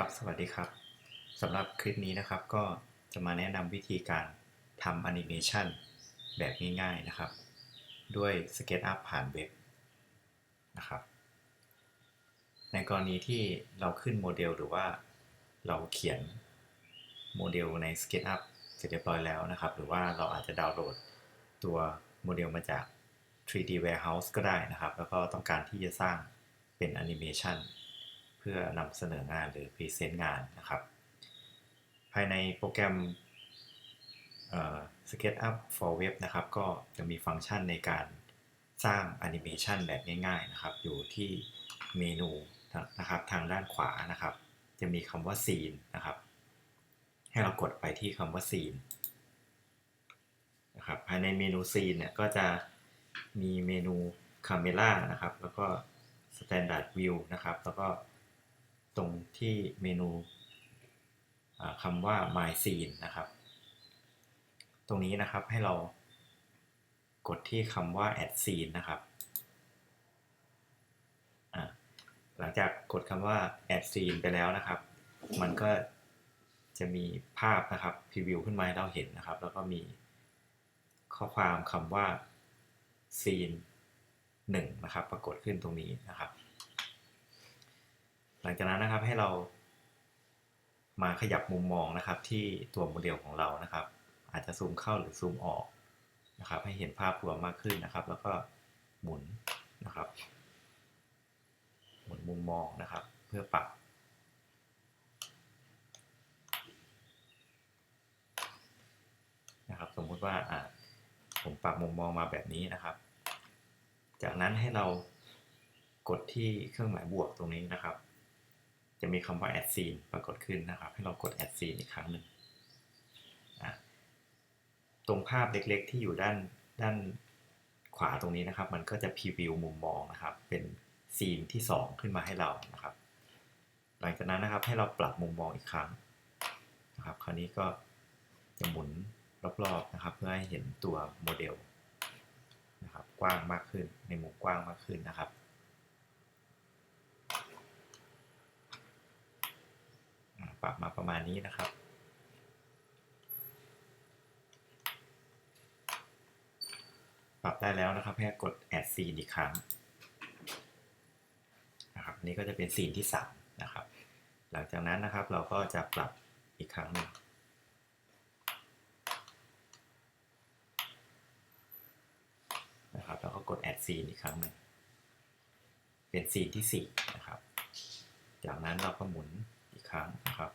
ครับสวัสดีครับสำหรับคลิปนี้นะครับก็จะมาแนะนำวิธีการทำแอนิเมชันแบบง่ายๆนะครับ ด้วย SketchUp ผ่านเว็บนะครับ ในกรณีที่เราขึ้นโมเดลหรือว่าเราเขียนโมเดลใน SketchUp เสร็จเรียบร้อยแล้วนะครับ หรือว่าเราอาจจะดาวน์โหลดตัวโมเดลมาจาก 3D Warehouse ก็ได้นะครับ แล้วก็ต้องการที่จะสร้างเป็นแอนิเมชัน พื่อนำเสนองานหรือพรีเซนต์งานนะครับ ภายในโปรแกรม SketchUp for Web นะครับ ก็จะมีฟังก์ชันในการสร้างแอนิเมชันแบบง่าย ๆนะครับ อยู่ที่เมนูนะครับทางด้านขวานะครับ จะมีคำว่า Scene นะครับ ให้เรากดไปที่คำว่า Scene นะครับภายในเมนู Scene เนี่ยก็จะมีเมนู Camera นะครับ แล้วก็ Standard View นะครับ แล้วก็ ตรงที่เมนูคำว่า My Scene นะครับ ตรงนี้นะครับให้เรากดที่คำว่า Add Scene นะครับ หลังจากกดคำว่า Add Scene ไปแล้วนะครับ มันก็จะมีภาพนะครับพรีวิวขึ้นมาให้เราเห็นนะครับ แล้วก็มีข้อความคำว่า Scene 1 นะครับ ปรากฏขึ้นตรงนี้นะครับ ลังจากนั้นนะครับให้เรามาขยับมุมมองนะครับที่ตัวโมเดลของเรานะครับ อาจจะซูมเข้าหรือซูมออกนะครับ ให้เห็นภาพรวมมากขึ้นนะครับ แล้วก็หมุนนะครับ หมุนมุมมองนะครับ เพื่อปรับนะครับ สมมุติว่าอ่าผมปรับมุมมองมาแบบนี้นะครับ จากนั้นให้เรากดที่เครื่องหมายบวกตรงนี้นะครับ จะมีคำว่า add scene ปรากฏขึ้นนะครับ ให้เรากด add scene อีกครั้งหนึ่งตรงภาพเล็กๆ ที่อยู่ด้านด้านขวาตรงนี้นะครับ มันก็จะพรีวิวมุมมองนะครับ เป็นซีนที่ 2 ขึ้นมาให้เรานะครับ หลังจากนั้นนะครับให้เราปรับมุมมองอีกครั้งนะครับ คราวนี้ก็จะหมุนรอบๆนะครับ เพื่อให้เห็นตัวโมเดลนะครับ กว้างมากขึ้นในมุมกว้างมากขึ้นนะครับ ปรับมาประมาณนี้นะครับปรับได้แล้วนะครับให้กด add scene อีกครั้งนะครับนี่ก็จะเป็นซีนที่3นะครับหลังจากนั้นนะครับเราก็จะปรับอีกครั้งหนึ่งนะครับแล้วก็กด add scene อีกครั้งหนึ่งเป็นซีนที่4นะครับ จากนั้นเราก็หมุน รั้งนะครับ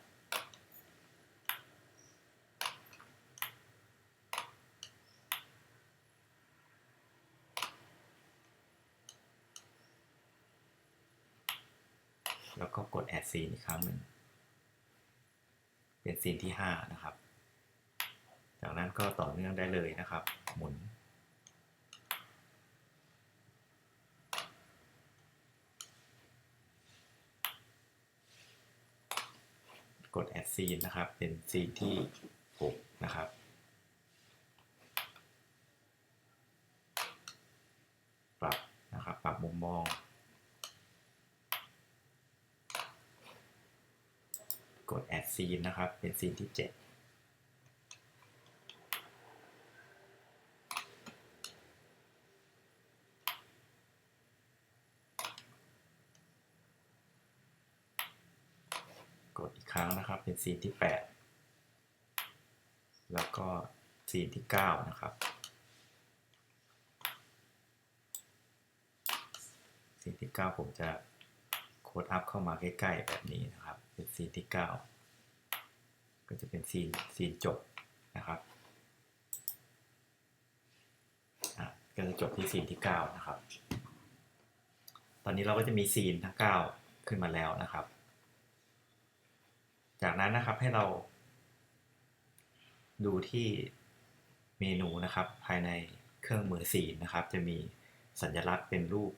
แล้วก็กด add scene อีกครั้งหนึ่ง เป็นซีนที่ 5 นะครับ จากนั้นก็ต่อเนื่องได้เลยนะครับ หมุน กด add scene นะครับ เป็นซีนที่6นะครับ ปรับนะครับ ปรับมุมมองกด add scene นะครับ เป็นซีนที่ 7 กดอีกครั้งนะครับ เป็นซีนที่ 8 แล้วก็ซีนที่ 9 นะครับซีนที่ 9 ผมจะโค้ดอัพเข้ามาใกล้ๆแบบนี้นะครับ เป็นซีนที่ 9 ก็จะเป็นซีนซีนจบนะครับอะก็จะจบที่ซีนที่ 9 นะครับ ตอนนี้เราก็จะมีซีนทั้ง 9 ขึ้นมาแล้วนะครับ จากนั้นนะครับให้เราดูที่เมนูนะครับ ภายในเครื่องมือซีนนะครับ จะมีสัญลักษณ์เป็นรูป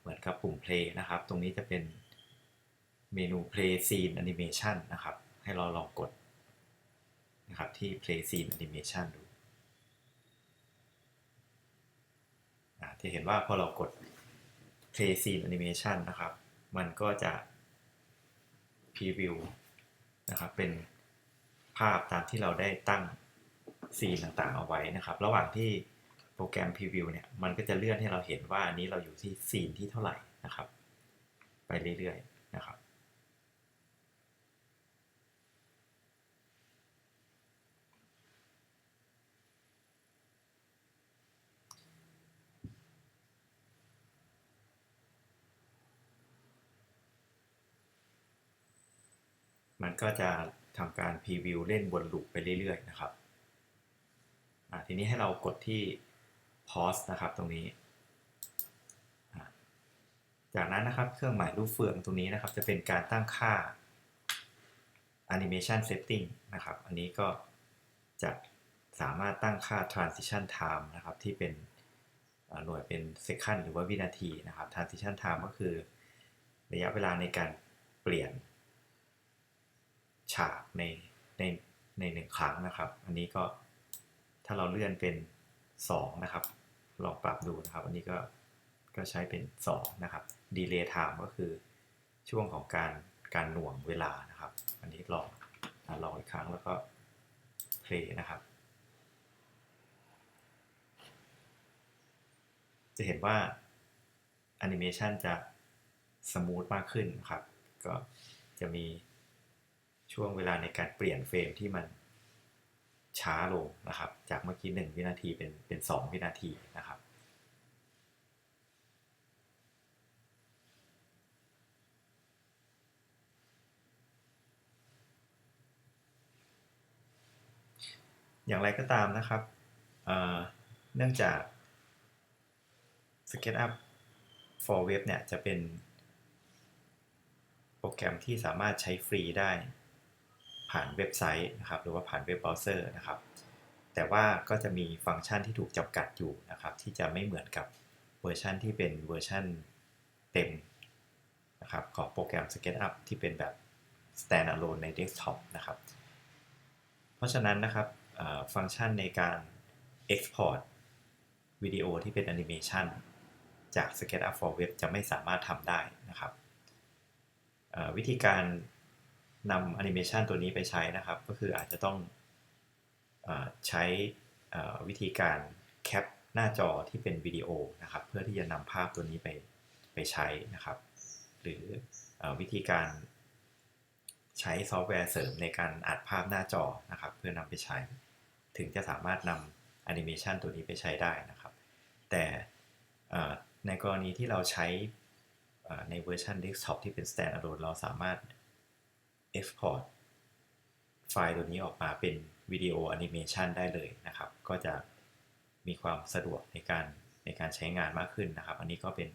เหมือนกับปุ่ม play นะครับ ตรงนี้จะเป็นเมนู play scene animation นะครับ ให้เราลองกดนะครับที่ play scene animation ดูจะเห็นว่าพอเรากด play scene animation นะครับ มันก็จะ preview นะครับเป็นภาพตามที่เราได้ตั้งซีนต่างๆเอาไว้นะครับ ระหว่างที่โปรแกรม preview เนี่ยมันก็จะเลื่อนให้เราเห็นว่าอันนี้เราอยู่ที่ซีนที่เท่าไหร่นะครับ ไปเรื่อยๆนะครับ มันก็จะทำการพรีวิวเล่นวนลูปไปเรื่อยๆนะครับทีนี้ให้เรากดที่ pause นะครับตรงนี้ จากนั้นนะครับเครื่องหมายรูปเฟืองตรงนี้นะครับ จะเป็นการตั้งค่า animation setting นะครับ อันนี้ก็จะสามารถตั้งค่า transition time นะครับ ที่เป็นหน่วยเป็น second หรือว่าวินาทีนะครับ transition time ก็คือระยะเวลาในการเปลี่ยน ฉากในในในหนึ่งครั้งนะครับ อันนี้ก็ถ้าเราเลื่อนเป็น2นะครับ ลองปรับดูนะครับ อันนี้ก็ก็ใช้เป็น2นะครับ delay time ก็คือช่วงของการการหน่วงเวลานะครับ อันนี้ลองลองอีกครั้งแล้วก็ play นะครับ จะเห็นว่าแอนิเมชันจะสมูทมากขึ้นนะครับ ก็จะมี ช่วงเวลาในการเปลี่ยนเฟรมที่มันช้าลงนะครับ จากเมื่อกี้ 1 วินาทีเป็นเป็น 2 วินาทีนะครับ อย่างไรก็ตามนะครับเเนื่องจาก SketchUp for Web เนี่ยจะเป็นโปรแกรมที่สามารถใช้ฟรีได้ ผ่านเว็บไซต์นะครับ หรือว่าผ่านเว็บเบราว์เซอร์นะครับ แต่ว่าก็จะมีฟังก์ชันที่ถูกจำกัดอยู่นะครับ ที่จะไม่เหมือนกับเวอร์ชันที่เป็นเวอร์ชันเต็มนะครับของโปรแกรม SketchUp ที่เป็นแบบ standalone ใน desktop นะครับ เพราะฉะนั้นนะครับฟังก์ชันในการ export วิดีโอที่เป็นแอนิเมชันจาก SketchUp for Web จะไม่สามารถทำได้นะครับวิธีการ นำแอนิเมชันตัวนี้ไปใช้นะครับ ก็คืออาจจะต้องอใช้วิธีการแคปหน้าจอที่เป็นวิดีโอนะครับ เพื่อที่จะนำภาพตัวนี้ไปไปใช้นะครับ หรืออวิธีการใช้ซอฟต์แวร์เสริมในการอัดภาพหน้าจอนะครับ เพื่อนำไปใช้ ถึงจะสามารถนำแอนิเมชันตัวนี้ไปใช้ได้นะครับ แต่ในกรณีที่เราใช้ในเวอร์ชัน desktop ที่เป็น standalone เราสามารถ export ไฟล์ตัวนี้ออกมาเป็นวิดีโอแอนิเมชันได้เลยนะครับ ก็จะมีความสะดวกในการในการใช้งานมากขึ้นนะครับ อันนี้ก็เป็น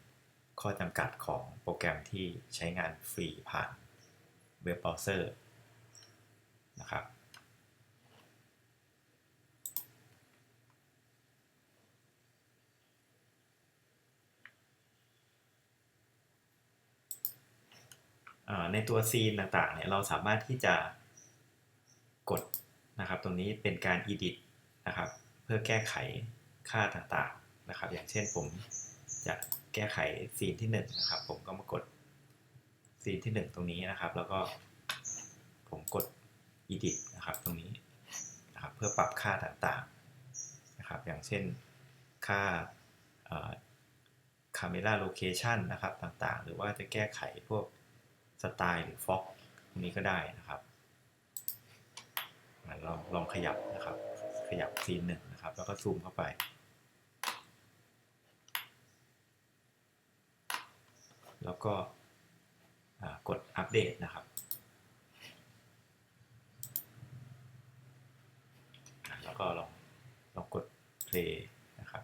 ข้อจำกัดของโปรแกรมที่ใช้งานฟรีผ่านเว็บเบราว์เซอร์นะครับ ในตัวซีนต่างๆเนี่ยเราสามารถที่จะกดนะครับตรงนี้เป็นการ edit นะครับเพื่อแก้ไขค่าต่างๆนะครับ อย่างเช่นผมจะแก้ไขซีนที่1นะครับผมก็มากดซีนที่ 1 ตรงนี้นะครับ แล้วก็ผมกด edit นะครับตรงนี้นะครับเพื่อปรับค่าต่างๆนะครับ อย่างเช่นค่าเอ่อ camera location นะครับต่างๆ หรือว่าจะแก้ไขพวก สไตล์หรือฟ็อกตรงนี้ก็ได้นะครับลองลองขยับนะครับ ขยับซีนหนึ่งนะครับ แล้วก็ซูมเข้าไป แล้วก็กดอัปเดตนะครับแล้วก็ลองลองกด play นะครับ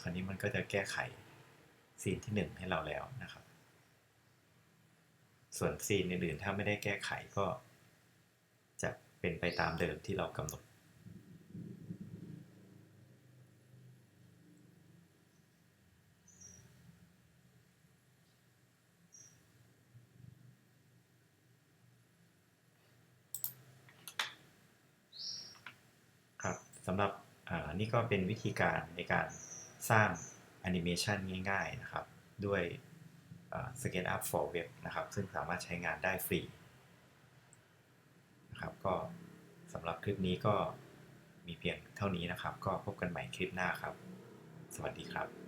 คราวนี้มันก็จะแก้ไข ซีนที่ 1 ให้เราแล้วนะครับ ส่วนซีนอื่นๆถ้าไม่ได้แก้ไขก็ จะเป็นไปตามเดิมที่เรากำหนด ครับสำหรับอ่านี่ก็เป็นวิธีการในการสร้าง แอนิเมชันง่ายๆนะครับ ด้วย SketchUp for Web นะครับ ซึ่งสามารถใช้งานได้ฟรีนะครับก็สำหรับคลิปนี้ก็มีเพียงเท่านี้นะครับ ก็พบกันใหม่คลิปหน้าครับ สวัสดีครับ